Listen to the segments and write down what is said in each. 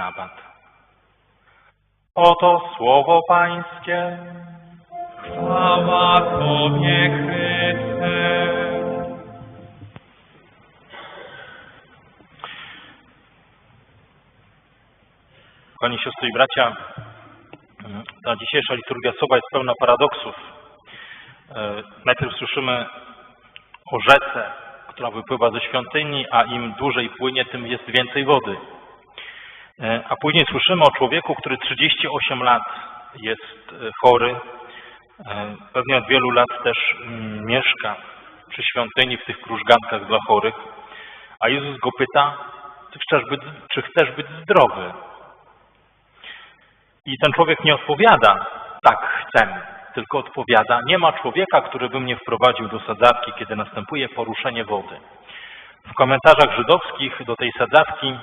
szabat. Oto słowo Pańskie. Chwała Tobie, Chryste. Kochani siostry i bracia, ta dzisiejsza liturgia słowa jest pełna paradoksów. E, Najpierw słyszymy o rzece, która wypływa ze świątyni, a im dłużej płynie, tym jest więcej wody. E, A później słyszymy o człowieku, który 38 lat jest e, chory. E, Pewnie od wielu lat też mm, mieszka przy świątyni w tych krużgankach dla chorych. A Jezus go pyta, czy chcesz być, czy chcesz być zdrowy? I ten człowiek nie odpowiada, tak chcę, tylko odpowiada, nie ma człowieka, który by mnie wprowadził do sadzawki, kiedy następuje poruszenie wody. W komentarzach żydowskich do tej sadzawki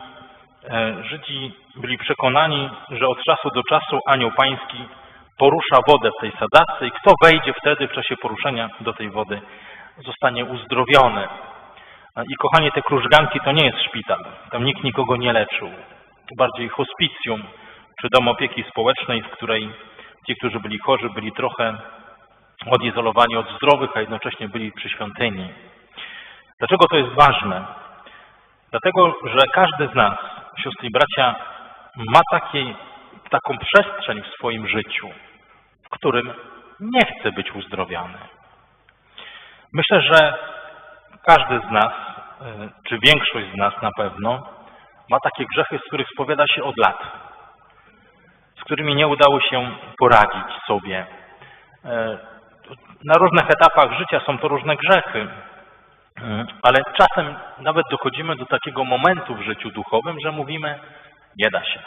Żydzi byli przekonani, że od czasu do czasu anioł pański porusza wodę w tej sadzawce i kto wejdzie wtedy w czasie poruszenia do tej wody zostanie uzdrowiony. E, I kochanie, te krużganki to nie jest szpital, tam nikt nikogo nie leczył. To bardziej hospicjum, czy dom opieki społecznej, w której ci, którzy byli chorzy, byli trochę odizolowani od zdrowych, a jednocześnie byli przy świątyni. Dlaczego to jest ważne? Dlatego, że każdy z nas, siostry i bracia, ma takie, taką przestrzeń w swoim życiu, w którym nie chce być uzdrowiony. Myślę, że każdy z nas, y, czy większość z nas na pewno, ma takie grzechy, z których spowiada się od lat z którymi nie udało się poradzić sobie. E, Na różnych etapach życia są to różne grzechy, e, ale czasem nawet dochodzimy do takiego momentu w życiu duchowym, że mówimy, nie da się.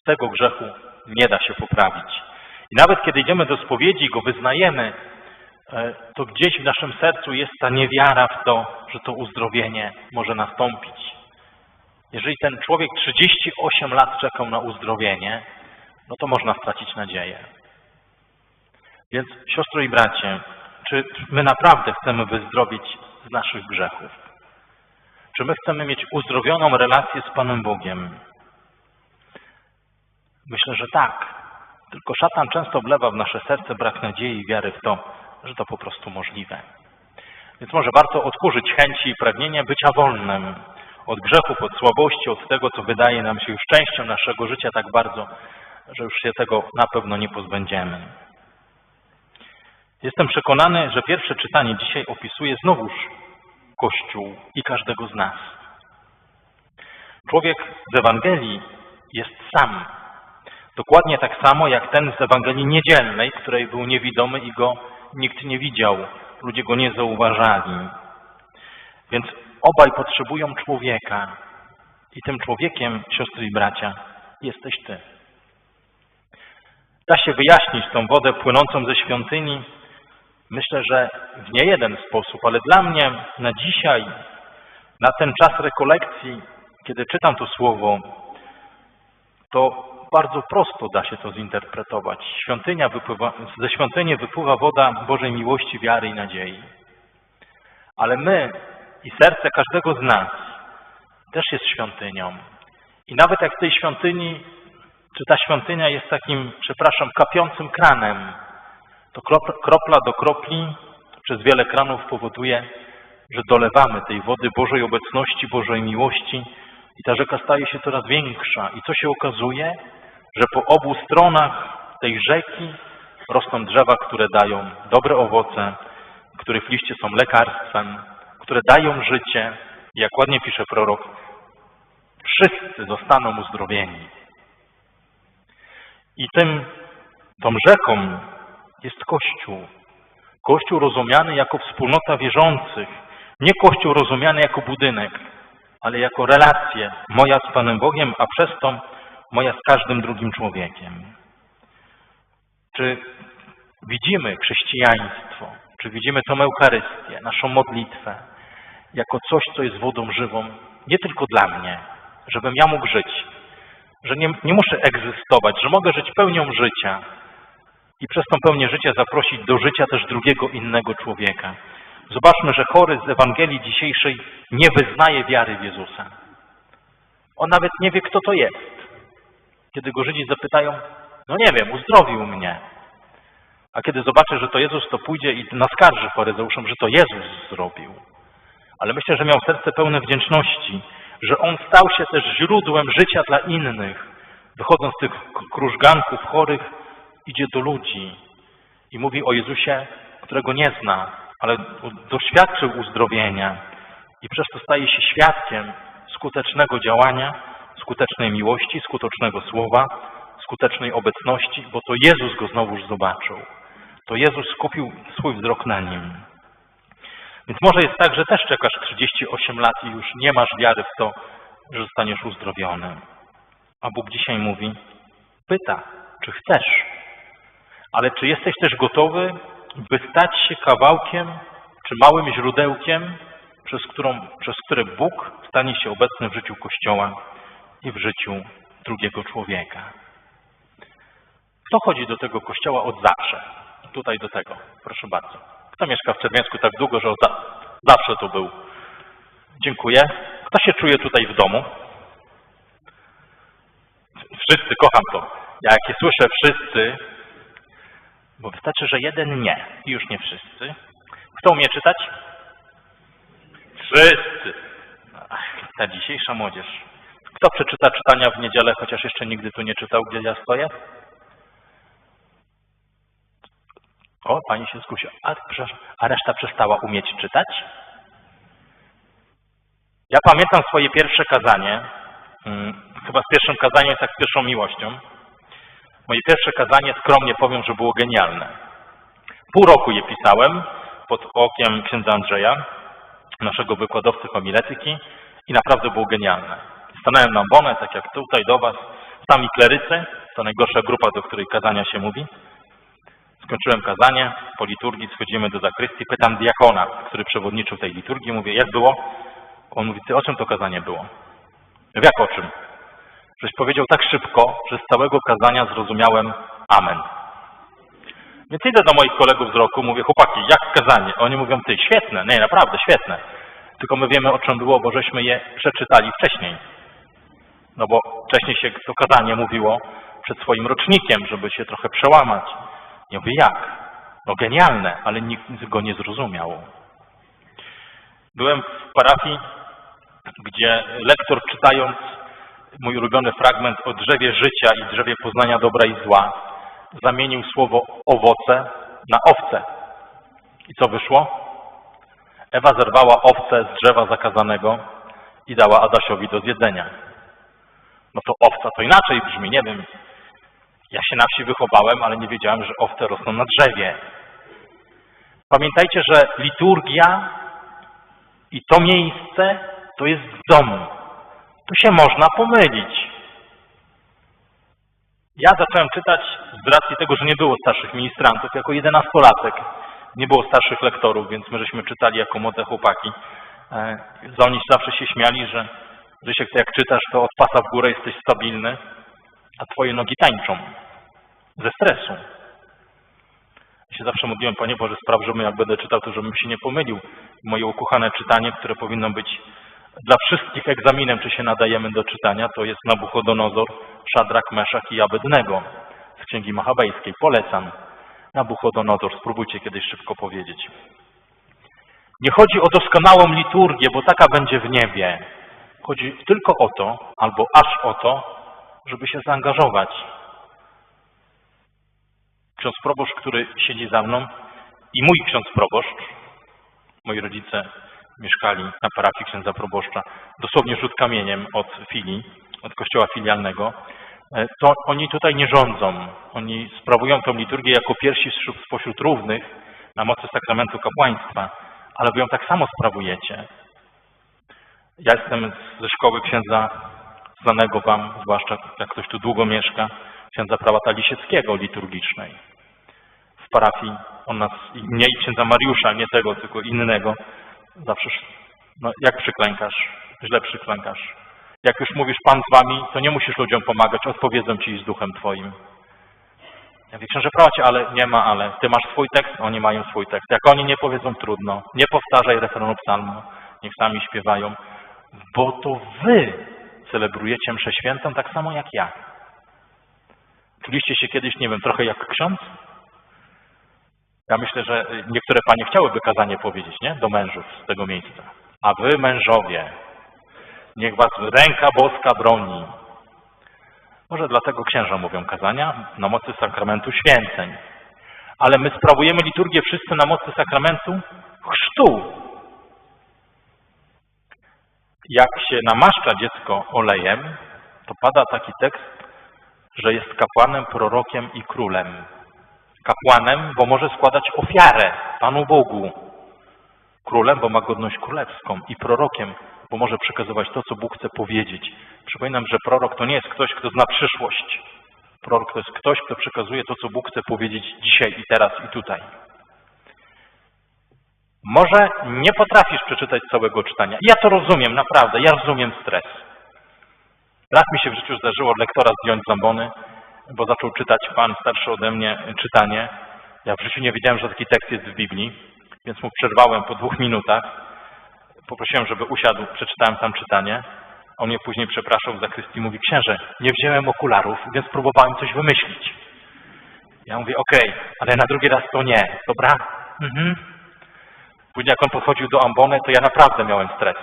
Z tego grzechu nie da się poprawić. I nawet kiedy idziemy do spowiedzi i go wyznajemy, e, to gdzieś w naszym sercu jest ta niewiara w to, że to uzdrowienie może nastąpić. Jeżeli ten człowiek 38 lat czekał na uzdrowienie, no to można stracić nadzieję. Więc siostro i bracie, czy my naprawdę chcemy wyzdrowieć z naszych grzechów? Czy my chcemy mieć uzdrowioną relację z Panem Bogiem? Myślę, że tak. Tylko szatan często wlewa w nasze serce brak nadziei i wiary w to, że to po prostu możliwe. Więc może warto odkurzyć chęci i pragnienia bycia wolnym od grzechów, od słabości, od tego, co wydaje nam się już częścią naszego życia tak bardzo, że już się tego na pewno nie pozbędziemy. Jestem przekonany, że pierwsze czytanie dzisiaj opisuje znowuż Kościół i każdego z nas. Człowiek z Ewangelii jest sam. Dokładnie tak samo jak ten z Ewangelii Niedzielnej, której był niewidomy i go nikt nie widział. Ludzie go nie zauważali. Więc obaj potrzebują człowieka. I tym człowiekiem, siostry i bracia, jesteś Ty. Da się wyjaśnić tą wodę płynącą ze świątyni, myślę, że w nie jeden sposób, ale dla mnie na dzisiaj, na ten czas rekolekcji, kiedy czytam to słowo, to bardzo prosto da się to zinterpretować. Świątynia wypływa, ze świątyni wypływa woda Bożej miłości, wiary i nadziei. Ale my i serce każdego z nas też jest świątynią. I nawet jak w tej świątyni czy ta świątynia jest takim, przepraszam, kapiącym kranem. To kropla do kropli przez wiele kranów powoduje, że dolewamy tej wody Bożej obecności, Bożej miłości i ta rzeka staje się coraz większa. I co się okazuje? Że po obu stronach tej rzeki rosną drzewa, które dają dobre owoce, których liście są lekarstwem, które dają życie. I jak ładnie pisze prorok, wszyscy zostaną uzdrowieni. I tym, tą rzeką jest Kościół. Kościół rozumiany jako wspólnota wierzących. Nie Kościół rozumiany jako budynek, ale jako relacje moja z Panem Bogiem, a przez to moja z każdym drugim człowiekiem. Czy widzimy chrześcijaństwo, czy widzimy tą Eucharystię, naszą modlitwę, jako coś, co jest wodą żywą, nie tylko dla mnie, żebym ja mógł żyć, że nie, nie muszę egzystować, że mogę żyć pełnią życia i przez tą pełnię życia zaprosić do życia też drugiego innego człowieka. Zobaczmy, że chory z Ewangelii dzisiejszej nie wyznaje wiary w Jezusa. On nawet nie wie, kto to jest. Kiedy go Żydzi zapytają, no nie wiem, uzdrowił mnie. A kiedy zobaczy, że to Jezus, to pójdzie i naskarży faryzeuszom, że to Jezus zrobił. Ale myślę, że miał serce pełne wdzięczności, że on stał się też źródłem życia dla innych. Wychodząc z tych krużganków chorych, idzie do ludzi i mówi o Jezusie, którego nie zna, ale doświadczył uzdrowienia i przez to staje się świadkiem skutecznego działania, skutecznej miłości, skutecznego słowa, skutecznej obecności, bo to Jezus go znowuż zobaczył. To Jezus skupił swój wzrok na nim. Więc może jest tak, że też czekasz 38 lat i już nie masz wiary w to, że zostaniesz uzdrowiony. A Bóg dzisiaj mówi, pyta, czy chcesz, ale czy jesteś też gotowy, by stać się kawałkiem czy małym źródełkiem, przez, którą, przez które Bóg stanie się obecny w życiu Kościoła i w życiu drugiego człowieka. Kto chodzi do tego Kościoła od zawsze? Tutaj do tego, proszę bardzo. Kto mieszka w Czerwiecku tak długo, że od za, zawsze tu był? Dziękuję. Kto się czuje tutaj w domu? Wszyscy, kocham to. Ja jak słyszę wszyscy, bo wystarczy, że jeden nie i już nie wszyscy. Kto umie czytać? Wszyscy. Ach, ta dzisiejsza młodzież. Kto przeczyta czytania w niedzielę, chociaż jeszcze nigdy tu nie czytał, gdzie ja stoję? O, pani się skusiła. A, a reszta przestała umieć czytać? Ja pamiętam swoje pierwsze kazanie. Hmm, chyba z pierwszym kazaniem jest jak z pierwszą miłością. Moje pierwsze kazanie, skromnie powiem, że było genialne. Pół roku je pisałem pod okiem księdza Andrzeja, naszego wykładowcy homiletyki i naprawdę było genialne. Stanąłem na bonę, tak jak tutaj do Was, sami klerycy, to najgorsza grupa, do której kazania się mówi. Skończyłem kazanie, po liturgii schodzimy do zakrystii, pytam diakona, który przewodniczył tej liturgii, mówię, jak było? On mówi, ty o czym to kazanie było? W jak o czym? Żeś powiedział tak szybko, że z całego kazania zrozumiałem Amen. Więc idę do moich kolegów z roku, mówię, chłopaki, jak kazanie? Oni mówią, ty, świetne, nie, naprawdę, świetne. Tylko my wiemy, o czym było, bo żeśmy je przeczytali wcześniej. No bo wcześniej się to kazanie mówiło przed swoim rocznikiem, żeby się trochę przełamać. Ja mówię, jak? No genialne, ale nikt go nie zrozumiał. Byłem w parafii, gdzie lektor czytając mój ulubiony fragment o drzewie życia i drzewie poznania dobra i zła, zamienił słowo owoce na owce. I co wyszło? Ewa zerwała owce z drzewa zakazanego i dała Adasiowi do zjedzenia. No to owca to inaczej brzmi, nie wiem. Ja się na wsi wychowałem, ale nie wiedziałem, że owce rosną na drzewie. Pamiętajcie, że liturgia i to miejsce to jest dom. Tu się można pomylić. Ja zacząłem czytać z racji tego, że nie było starszych ministrantów, jako jedenastolatek. Nie było starszych lektorów, więc my żeśmy czytali jako młode chłopaki. E, Oni zawsze się śmiali, że Rysiek, to jak czytasz, to od pasa w górę jesteś stabilny, a twoje nogi tańczą ze stresu. Ja się zawsze modliłem, Panie Boże, spraw, żebym jak będę czytał, to żebym się nie pomylił. Moje ukochane czytanie, które powinno być dla wszystkich egzaminem, czy się nadajemy do czytania, to jest Nabuchodonozor, Szadrak, Meszach i Abednego z Księgi Machabejskiej. Polecam. Nabuchodonozor, spróbujcie kiedyś szybko powiedzieć. Nie chodzi o doskonałą liturgię, bo taka będzie w niebie. Chodzi tylko o to, albo aż o to, żeby się zaangażować. Ksiądz proboszcz, który siedzi za mną i mój ksiądz proboszcz, moi rodzice mieszkali na parafii księdza proboszcza, dosłownie rzut kamieniem od filii, od kościoła filialnego, e, to oni tutaj nie rządzą. Oni sprawują tę liturgię jako pierwsi spośród równych na mocy sakramentu kapłaństwa, ale wy ją tak samo sprawujecie. Ja jestem ze szkoły księdza znanego wam, zwłaszcza jak ktoś tu długo mieszka, księdza prałata Lisieckiego liturgicznej. W parafii on nas, nie księdza Mariusza, nie tego, tylko innego, zawsze, no jak przyklękasz, źle przyklękasz. Jak już mówisz Pan z wami, to nie musisz ludziom pomagać, odpowiedzą ci z duchem twoim. Ja mówię, księże prałacie, ale nie ma, ale ty masz swój tekst, oni mają swój tekst. Jak oni nie powiedzą, trudno. Nie powtarzaj refrenu psalmu, niech sami śpiewają, bo to wy celebrujecie mszę świętą tak samo jak ja. Czuliście się kiedyś, nie wiem, trochę jak ksiądz? Ja myślę, że niektóre panie chciałyby kazanie powiedzieć, nie? Do mężów z tego miejsca. A wy, mężowie, niech was ręka boska broni. Może dlatego księża mówią kazania na mocy sakramentu święceń. Ale my sprawujemy liturgię wszyscy na mocy sakramentu chrztu. Jak się namaszcza dziecko olejem, to pada taki tekst, że jest kapłanem, prorokiem i królem. Kapłanem, bo może składać ofiarę Panu Bogu. Królem, bo ma godność królewską. I prorokiem, bo może przekazywać to, co Bóg chce powiedzieć. Przypominam, że prorok to nie jest ktoś, kto zna przyszłość. Prorok to jest ktoś, kto przekazuje to, co Bóg chce powiedzieć dzisiaj i teraz i tutaj. Może nie potrafisz przeczytać całego czytania. Ja to rozumiem, naprawdę. Ja rozumiem stres. Raz mi się w życiu zdarzyło lektora zdjąć zambony, bo zaczął czytać pan starszy ode mnie czytanie. Ja w życiu nie wiedziałem, że taki tekst jest w Biblii, więc mu przerwałem po dwóch minutach. Poprosiłem, żeby usiadł, przeczytałem tam czytanie. On mnie później przepraszał w zakrystii mówi, księże, nie wziąłem okularów, więc próbowałem coś wymyślić. Ja mówię, okej, ale na drugi raz to nie, dobra? Mhm. Później jak on podchodził do ambony, to ja naprawdę miałem stres.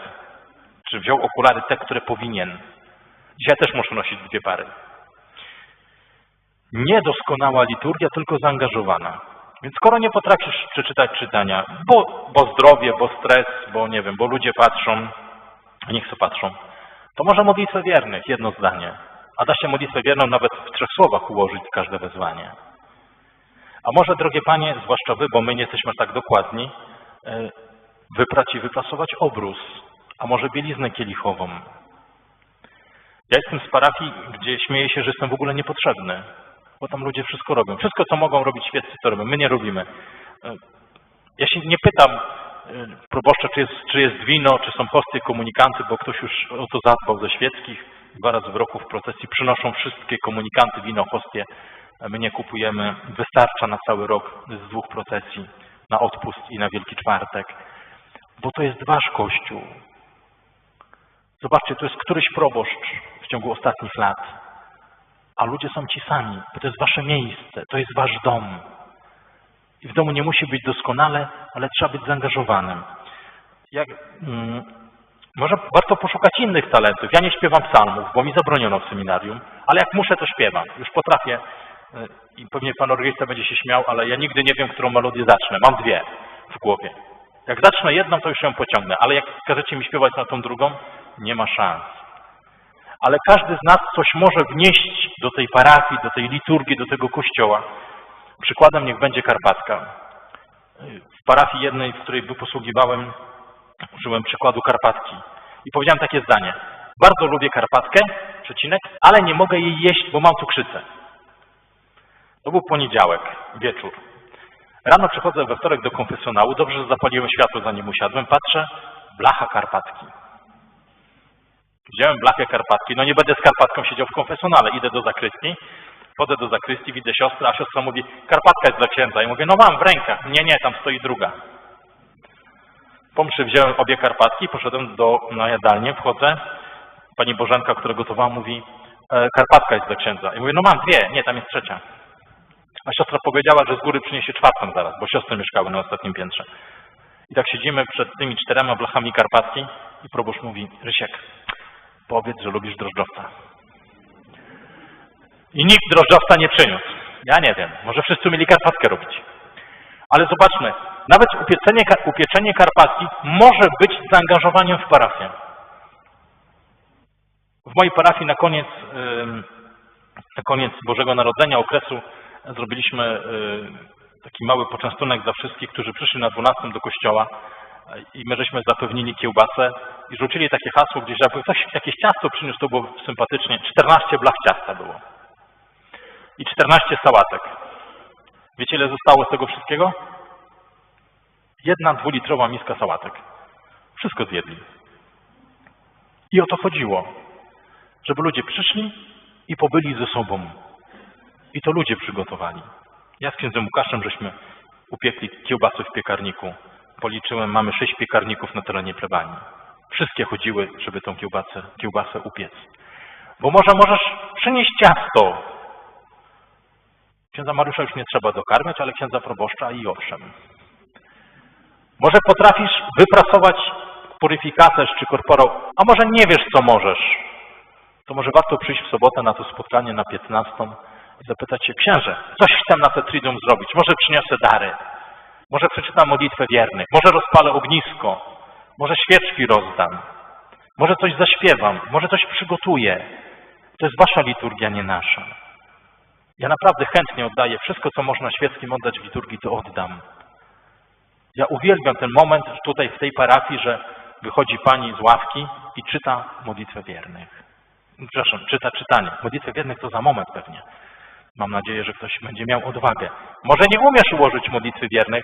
Czy wziął okulary te, które powinien? Dzisiaj też muszę nosić dwie pary. Niedoskonała liturgia, tylko zaangażowana. Więc skoro nie potrafisz przeczytać czytania, bo, bo zdrowie, bo stres, bo nie wiem, bo ludzie patrzą, niech co patrzą, to może modlitwę wiernych, jedno zdanie. A da się modlitwę wierną nawet w trzech słowach ułożyć każde wezwanie. A może, drogie panie, zwłaszcza wy, bo my nie jesteśmy tak dokładni, e, wyprać i wyprasować obrus, a może bieliznę kielichową. Ja jestem z parafii, gdzie śmieję się, że jestem w ogóle niepotrzebny, bo tam ludzie wszystko robią. Wszystko, co mogą robić świeccy, to robią. My nie robimy. E, Ja się nie pytam e, proboszcza, czy jest, czy jest wino, czy są hostie, komunikanty, bo ktoś już o to zadbał ze świeckich. Dwa razy w roku w procesji przynoszą wszystkie komunikanty, wino, hostie. My nie kupujemy. Wystarcza na cały rok z dwóch procesji, na odpust i na Wielki Czwartek. Bo to jest wasz kościół. Zobaczcie, to jest któryś proboszcz w ciągu ostatnich lat. A ludzie są ci sami, bo to jest wasze miejsce, to jest wasz dom. I w domu nie musi być doskonale, ale trzeba być zaangażowanym. Jak, mm, może warto poszukać innych talentów. Ja nie śpiewam psalmów, bo mi zabroniono w seminarium, ale jak muszę, to śpiewam. Już potrafię. y, I pewnie pan organista będzie się śmiał, ale ja nigdy nie wiem, którą melodię zacznę. Mam dwie w głowie. Jak zacznę jedną, to już ją pociągnę, ale jak każecie mi śpiewać na tą drugą, nie ma szans. Ale każdy z nas coś może wnieść do tej parafii, do tej liturgii, do tego kościoła. Przykładem niech będzie Karpatka. W parafii jednej, w której posługiwałem, użyłem przykładu Karpatki. I powiedziałem takie zdanie. Bardzo lubię Karpatkę, przecinek, ale nie mogę jej jeść, bo mam cukrzycę. To był poniedziałek, wieczór. Rano przychodzę we wtorek do konfesjonału, dobrze, że zapaliłem światło zanim usiadłem, patrzę, blacha Karpatki. Wziąłem blachę Karpatki, no nie będę z Karpatką siedział w konfesjonale, idę do zakrystii, Wchodzę do zakrystii, widzę siostrę, a siostra mówi, Karpatka jest dla księdza. I mówię, no mam w rękach. Nie, nie, tam stoi druga. Po mszy wziąłem obie Karpatki, poszedłem do, na jadalnię, wchodzę. Pani Bożenka, która gotowała, mówi, e, Karpatka jest dla księdza. I mówię, no mam dwie, nie, tam jest trzecia. A siostra powiedziała, że z góry przyniesie czwartą zaraz, bo siostry mieszkały na ostatnim piętrze. I tak siedzimy przed tymi czterema blachami Karpatki i proboszcz mówi, Rysiek, powiedz, że lubisz drożdżowca. I nikt drożdżowca nie przyniósł. Ja nie wiem, może wszyscy mieli karpatkę robić. Ale zobaczmy, nawet upieczenie, upieczenie karpatki może być zaangażowaniem w parafię. W mojej parafii na koniec, na koniec Bożego Narodzenia, okresu, zrobiliśmy y, taki mały poczęstunek dla wszystkich, którzy przyszli na 12 do kościoła i my żeśmy zapewnili kiełbasę i rzucili takie hasło, gdzieś, żeby ktoś jakieś ciasto przyniósł, to było sympatycznie. 14 blach ciasta było i 14 sałatek. Wiecie, ile zostało z tego wszystkiego? Jedna dwulitrowa miska sałatek. Wszystko zjedli. I o to chodziło, żeby ludzie przyszli i pobyli ze sobą. I to ludzie przygotowali. Ja z księdzem Łukaszem żeśmy upiekli kiełbasy w piekarniku. Policzyłem, mamy sześć piekarników na terenie plebanii. Wszystkie chodziły, żeby tą kiełbasę, kiełbasę upiec. Bo może możesz przynieść ciasto, Księdza Mariusza już nie trzeba dokarmiać, ale księdza proboszcza i owszem. Może potrafisz wypracować puryfikacerz czy korporał, a może nie wiesz, co możesz. To może warto przyjść w sobotę na to spotkanie na 15 i zapytać się, księże, coś chcę na te triduum zrobić, może przyniosę dary, może przeczytam modlitwę wiernych, może rozpalę ognisko, może świeczki rozdam, może coś zaśpiewam, może coś przygotuję. To jest wasza liturgia, nie nasza. Ja naprawdę chętnie oddaję wszystko, co można świeckim oddać w liturgii, to oddam. Ja uwielbiam ten moment tutaj w tej parafii, że wychodzi pani z ławki i czyta modlitwę wiernych. Przepraszam, czyta czytanie. Modlitwę wiernych to za moment pewnie. Mam nadzieję, że ktoś będzie miał odwagę. Może nie umiesz ułożyć modlitwy wiernych,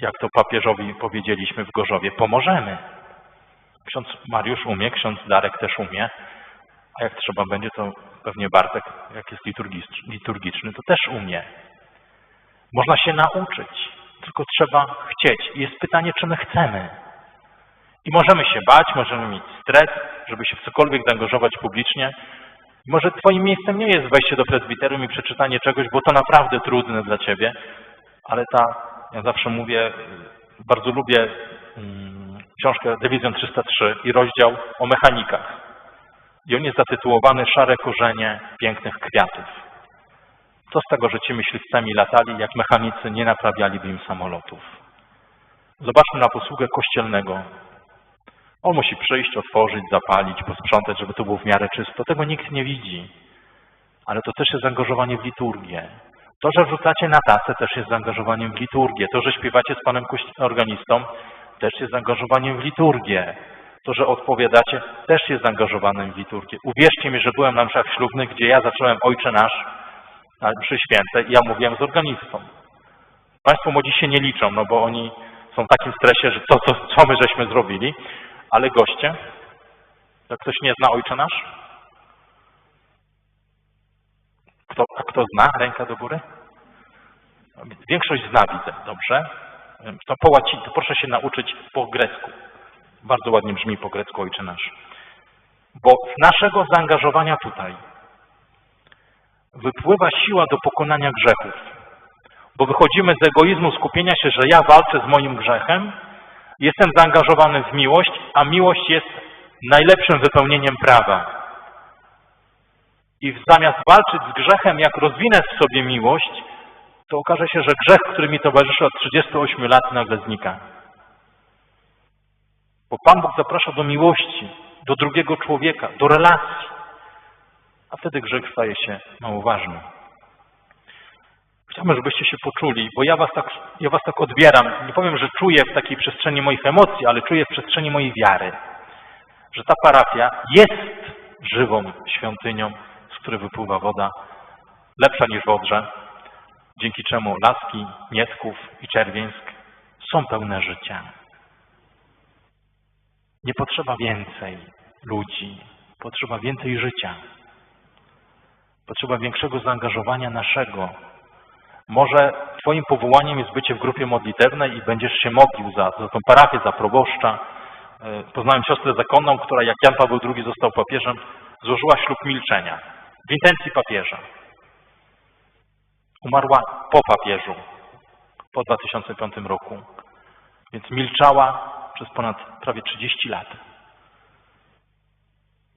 jak to papieżowi powiedzieliśmy w Gorzowie. Pomożemy. Ksiądz Mariusz umie, ksiądz Darek też umie, a jak trzeba będzie, to pewnie Bartek, jak jest liturgicz- liturgiczny, to też umie. Można się nauczyć, tylko trzeba chcieć. I jest pytanie, czy my chcemy. I możemy się bać, możemy mieć stres, żeby się w cokolwiek zaangażować publicznie. Może Twoim miejscem nie jest wejście do prezbiterium i przeczytanie czegoś, bo to naprawdę trudne dla Ciebie, ale ta, ja zawsze mówię, bardzo lubię mm, książkę Dywizjon 303 i rozdział o mechanikach. I on jest zatytułowany Szare korzenie pięknych kwiatów. Co z tego, że ci myśliwcami latali, jak mechanicy nie naprawialiby im samolotów? Zobaczmy na posługę kościelnego. On musi przyjść, otworzyć, zapalić, posprzątać, żeby to było w miarę czysto. Tego nikt nie widzi. Ale to też jest zaangażowanie w liturgię. To, że wrzucacie na tacę, też jest zaangażowaniem w liturgię. To, że śpiewacie z panem organistą, też jest zaangażowaniem w liturgię. To, że odpowiadacie, też jest zaangażowanym w liturgię. Uwierzcie mi, że byłem na mszach ślubnych, gdzie ja zacząłem Ojcze Nasz na mszy świętej i ja mówiłem z organistą. Państwo młodzi się nie liczą, no bo oni są w takim stresie, że co, co, co my żeśmy zrobili, ale goście, jak ktoś nie zna Ojcze Nasz? Kto, a kto zna? Ręka do góry? Większość zna, widzę. Dobrze. To po łacinie, to proszę się nauczyć po grecku. Bardzo ładnie brzmi po grecku Ojcze Nasz. Bo z naszego zaangażowania tutaj wypływa siła do pokonania grzechów. Bo wychodzimy z egoizmu, skupienia się, że ja walczę z moim grzechem, jestem zaangażowany w miłość, a miłość jest najlepszym wypełnieniem prawa. I zamiast walczyć z grzechem, jak rozwinę w sobie miłość, to okaże się, że grzech, który mi towarzyszy od 38 lat, nagle znika. Bo Pan Bóg zaprasza do miłości, do drugiego człowieka, do relacji. A wtedy grzech staje się mało ważny. Chciałbym, żebyście się poczuli, bo ja was, tak, ja was tak odbieram. Nie powiem, że czuję w takiej przestrzeni moich emocji, ale czuję w przestrzeni mojej wiary, że ta parafia jest żywą świątynią, z której wypływa woda, lepsza niż w Odrze, dzięki czemu Laski, Nietków i Czerwieńsk są pełne życia. Nie potrzeba więcej ludzi, potrzeba więcej życia. Potrzeba większego zaangażowania naszego. Może Twoim powołaniem jest bycie w grupie modlitewnej i będziesz się modlił za, za tą parafię, za proboszcza. E, Poznałem siostrę zakonną, która jak Jan Paweł II został papieżem, złożyła ślub milczenia w intencji papieża. Umarła po papieżu, po 2005 roku, więc milczała przez ponad prawie 30 lat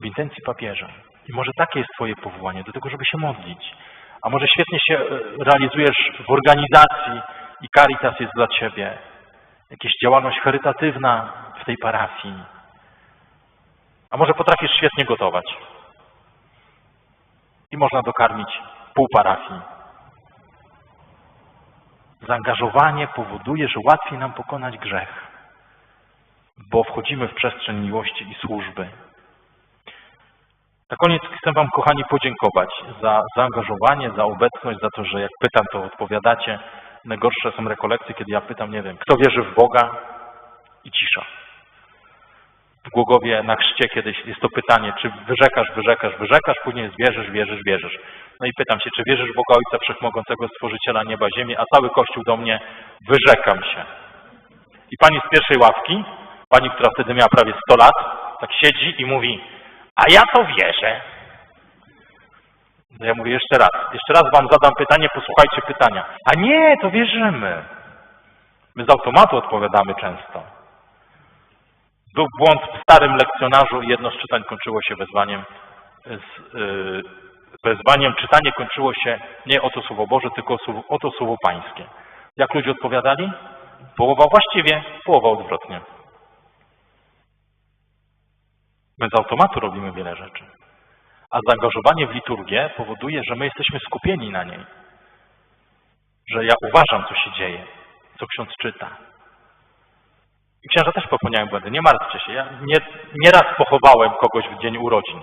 w intencji papieża. I może takie jest Twoje powołanie, do tego, żeby się modlić. A może świetnie się e, realizujesz w organizacji i Caritas jest dla Ciebie. Jakaś działalność charytatywna w tej parafii. A może potrafisz świetnie gotować. I można dokarmić pół parafii. Zaangażowanie powoduje, że łatwiej nam pokonać grzech, bo wchodzimy w przestrzeń miłości i służby. Na koniec chcę Wam, kochani, podziękować za zaangażowanie, za obecność, za to, że jak pytam, to odpowiadacie. Najgorsze są rekolekcje, kiedy ja pytam, nie wiem, kto wierzy w Boga i cisza. W Głogowie na chrzcie kiedyś jest to pytanie, czy wyrzekasz, wyrzekasz, wyrzekasz, później jest wierzysz, wierzysz, wierzysz. No i pytam się, czy wierzysz w Boga Ojca Wszechmogącego, Stworzyciela nieba, ziemi, a cały Kościół do mnie, wyrzekam się. I pani z pierwszej ławki, pani, która wtedy miała prawie 100 lat, tak siedzi i mówi, a ja to wierzę. Ja mówię jeszcze raz, jeszcze raz wam zadam pytanie, posłuchajcie pytania. A nie, to wierzymy. My z automatu odpowiadamy często. Był błąd w starym lekcjonarzu i jedno z czytań kończyło się wezwaniem, z, yy, wezwaniem, czytanie kończyło się nie o to Słowo Boże, tylko o słowo, o to Słowo Pańskie. Jak ludzie odpowiadali? Połowa właściwie, połowa odwrotnie. My z automatu robimy wiele rzeczy. A zaangażowanie w liturgię powoduje, że my jesteśmy skupieni na niej. Że ja uważam, co się dzieje, co ksiądz czyta. I księża też popełniają błędy, nie martwcie się. Ja nie, nieraz pochowałem kogoś w dzień urodzin.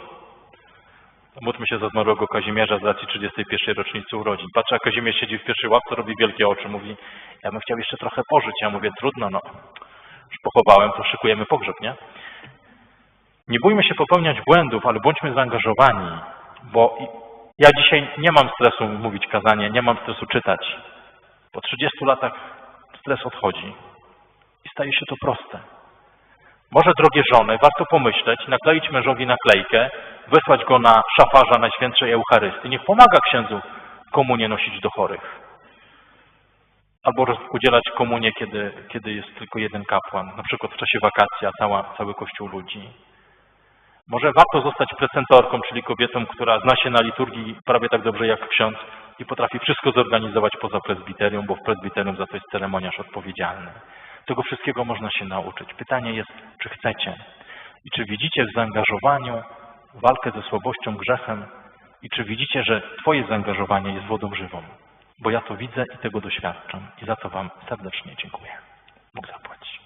Módlmy się za zmarłego Kazimierza z racji 31. rocznicy urodzin. Patrzę, jak Kazimierz siedzi w pierwszej ławce, robi wielkie oczy, mówi, ja bym chciał jeszcze trochę pożyć. Ja mówię, trudno, no. Już pochowałem, to szykujemy pogrzeb, nie? Nie bójmy się popełniać błędów, ale bądźmy zaangażowani, bo ja dzisiaj nie mam stresu mówić kazanie, nie mam stresu czytać. Po 30 latach stres odchodzi i staje się to proste. Może, drogie żony, warto pomyśleć, nakleić mężowi naklejkę, wysłać go na szafarza Najświętszej Eucharystii. Niech pomaga księdzu komunię nosić do chorych. Albo udzielać komunię, kiedy, kiedy jest tylko jeden kapłan, na przykład w czasie wakacji, a cała, cały kościół ludzi. Może warto zostać precentorką, czyli kobietą, która zna się na liturgii prawie tak dobrze jak ksiądz i potrafi wszystko zorganizować poza prezbiterium, bo w prezbiterium za to jest ceremoniarz odpowiedzialny. Tego wszystkiego można się nauczyć. Pytanie jest, czy chcecie i czy widzicie w zaangażowaniu walkę ze słabością, grzechem i czy widzicie, że Twoje zaangażowanie jest wodą żywą. Bo ja to widzę i tego doświadczam i za to Wam serdecznie dziękuję. Bóg zapłać.